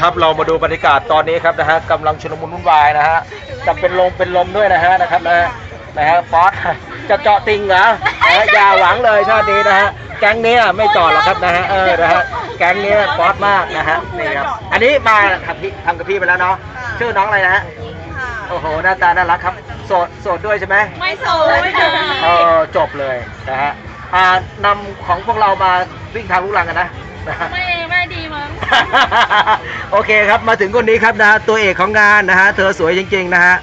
ครับเรามาดูบรรยากาศตอนนี้ครับนะฮะกำลังชุลมุนวุ่นวายนะฮะจะเป็นลมเป็นลมด้วยนะฮะนะครับนะฮะนะฮะฟอสจะเจาะติงเหรอนะฮะอย่าหวังเลยชาตินี้นะฮะแก๊งเนี้ยไม่จอดหรอกครับนะฮะเออนะฮะแก๊งเนี้ยฟอสมากนะฮะนี่ครับอันนี้มาทำพี่ทำกับพี่ไปแล้วเนาะชื่อน้องอะไรนะฮะโอ้โหหน้าตาน่ารักครับโสดโสดด้วยใช่ไหมไม่โสดค่ะเออจบเลยนะฮะอ่านำของพวกเรามาวิ่งทางลูกลังกันนะ นะฮะ ไม่ไม่ดีมั้ง โอเคครับมาถึงคนนี้ครับนะฮะตัวเอกของงานนะฮะเธอสวยจริงๆนะฮะ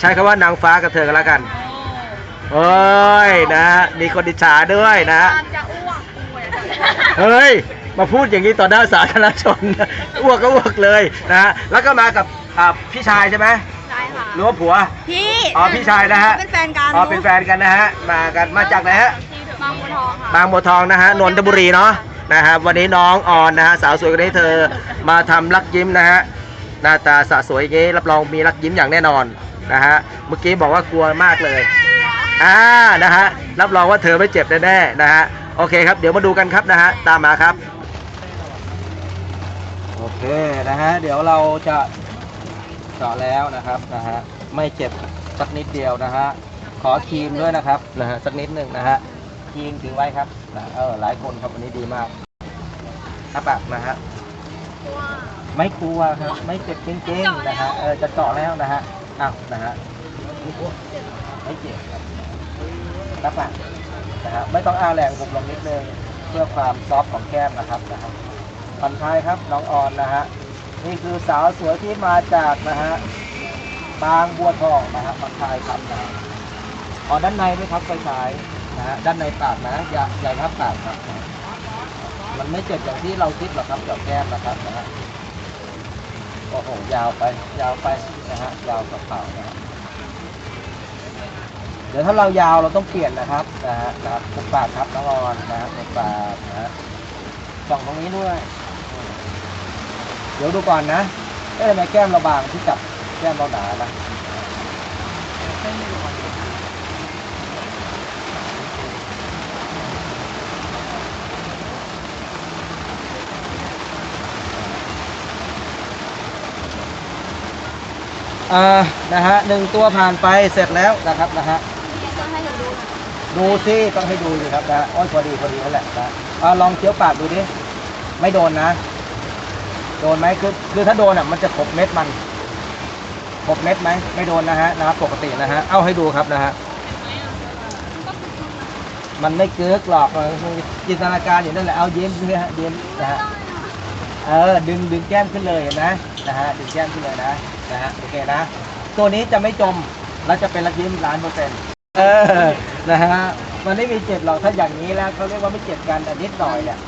ใช้คำว่านางฟ้ากับเธอกันแล้วกันเฮ้ยนะฮะมีคนอิจฉาด้วยนะฮะ จะอ้วกอ้วยเฮ้ย มาพูดอย่างนี้ต่อหน้าสาธารณชน อ้วกก็อ้วกเลยนะฮะ แล้วก็มากับอ่าพี่ชายใช่ไหมใช่ค่ะ หรือว่าผัว พี่อ๋อพี่ชายนะฮะ เป็นแฟนกันอ๋อเป็นแฟนกันนะฮะ มากันมาจากไหนฮะ บางบัวทองค่ะ บางบัวทองนะฮะ นนทบุรีเนาะ นะฮะวันนี้น้องออนนะฮะสาวสวยคนนี้เธอมาทำรักยิ้มนะฮะหน้าตาสะสวยอย่างนี้รับรองมีรักยิ้มอย่างแน่นอนนะฮะเมื่อกี้บอกว่ากลัวมากเลยอ่านะฮะรับรองว่าเธอไม่เจ็บแน่ๆนะฮะโอเคครับเดี๋ยวมาดูกันครับนะฮะตามมาครับโอเคนะฮะเดี๋ยวเราจะเจาะแล้วนะครับนะฮะไม่เจ็บสักนิดเดียวนะฮะขอครีมด้วยนะครับนะฮะสักนิดหนึ่งนะฮะยิงทิ้งไว้ครับนะเออหลายคนครับวันนี้ดีมาก ครับแบบนะฮะไม่กลัวครับไม่เจ็บจริงๆนะฮะเออจะเจาะแล้วนะฮะอ้าวนะฮะไม่เจ็บครับครับแบบนะฮะไม่ต้องอ้าแรงผมลงนิดนึงเพื่อความซอฟต์ของแก้มนะครับนะครับผ่อนคลายครับน้องออนนะฮะนี่คือสาวสวยที่มาจากนะฮะบางบัวทองนะฮะผ่อนคลายครับนะฮะอ๋อด้านในไม่ครับไฟฉายนะฮะด้านในปากนะอย่าอย่าทับปากครับ มันไม่เจ็บอย่างที่เราคิดหรอกครับกับแก้มนะครับนะฮะโอ้โหยาวไปยาวไปนะฮะยาวกับเปล่านะฮะเดี๋ยวถ้าเรายาวเราต้องเปลี่ยนนะครับนะฮะนะครับตรงปากครับน้องออนนะฮะตรงปากนะฮะส่องตรงนี้ด้วย เดี๋ยวดูก่อนนะเอ๊ะทำไมแก้มเราบางที่จับแก้มเราหนานะ อ่านะฮะหนึ่งตัวผ่านไปเสร็จแล้วนะครับนะฮะดูที่ต้องให้ดูอยู่ครับนะอ้ยพอดีพอดีนั่นแหละนะอ่าลองเคี้ยวปากดูดิไม่โดนนะ โดนไหมคือคือถ้าโดนอะมันจะขบเม็ดมันขบเม็ดไหมไม่โดนนะฮะนะครับปกตินะฮะเอาให้ดูครับนะฮะมันไม่เกิกหรอกจินตนาการอยู่นั่นแหละเอาเยิ้มด้วยฮะยิ้มนะฮะเออดึงดึงแก้มขึ้นเลยเห็นไหมนะฮะดึงแก้มขึ้นเลยนะ นะฮะโอเคนะ ตัวนี้จะไม่จมแล้วจะเป็นรักยิ้มล้านเปอร์เซ็นต์เออนะฮะมันไม่มีเจ็บหรอกถ้าอย่างนี้แล้วเขาเรียกว่าไม่เจ็บกันแต่นิดหน่อยเนี่ย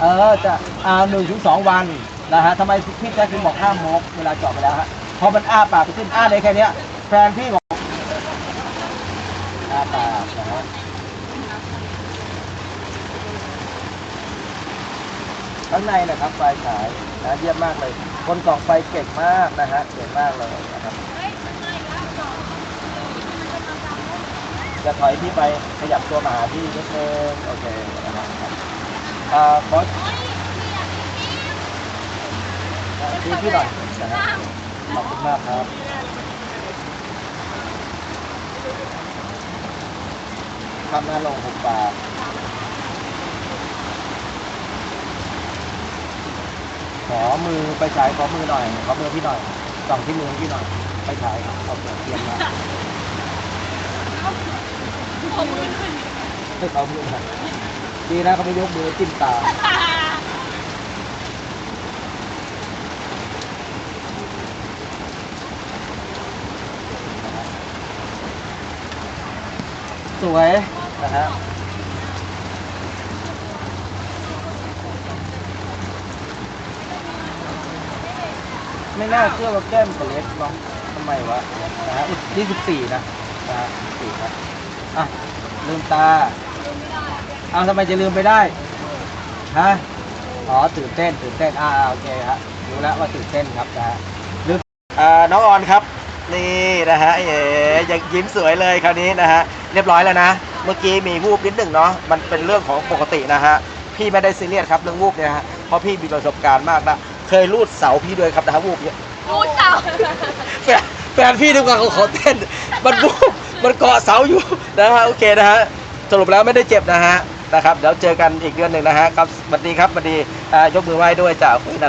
เออจะอ่าหนึ่งถึงสองวันนะฮะทำไมพี่แจ๊คถึงบอกห้ามมกเวลาเจาะไปแล้วฮะพอมันอ้าปากไปขึ้นอ้าได้แค่เนี้ยแฟนพี่บอกอ้าปากนะฮะข้างในนะครับไฟฉายนะเยี่ยมมากเลย คนส่องไฟเก่งมากนะฮะเก่งมากเลยนะครับจะถอยพี่ไปขยับตัวมาหาพี่นิดนึงโอเคนะครับอ่าขอพี่พี่หน่อยนะฮะขอบคุณมากครับทำหน้าลงหุบปาก ขอมือไปฉายขอมือหน่อย ขอมือพี่หน่อยส่องที่มือพี่หน่อย ไปฉายครับเอาเสียงเทียนมาให้เขามือหน่อยดีนะเขาไม่ยกมือจิ้มตาสวยนะฮะ ไม่น่าเชื่อว่าแก้มจะเล็กเนาะทำไมวะนะฮะนี่สิบสี่นะนะฮะสี่ครับอะลืมตาเอาทำไมจะลืมไปได้ฮะอ๋อตื่นเต้นตื่นเต้นอ่าโอเคครับรู้แล้วว่าตื่นเต้นครับนะฮะลืมอ่าน้องออนครับ นี่นะฮะเอ๋ยังยิ้มสวยเลยคราวนี้นะฮะเรียบร้อยแล้วนะ เมื่อกี้มีวูบนิดหนึ่งเนาะมันเป็นเรื่องของปกตินะฮะพี่ไม่ได้ซีเรียสครับเรื่องวูบเนี่ยฮะเพราะพี่มีประสบการณ์มากนะ เคยรูดเสาพี่ด้วยครับนะฮะวูบเนี่ยรู้เจ้าแฟนแฟนพี่ดีกว่าเขาขอเต้น มันวูบมันเกาะเสาอยู่นะฮะโอเคนะฮะสรุปแล้วไม่ได้เจ็บนะฮะนะครับเดี๋ยวเจอกันอีกเดือนหนึ่งนะฮะครับสวัสดีครับสวัสดีอ่ายกมือไหว้ด้วยจ้าคุยน่ารัก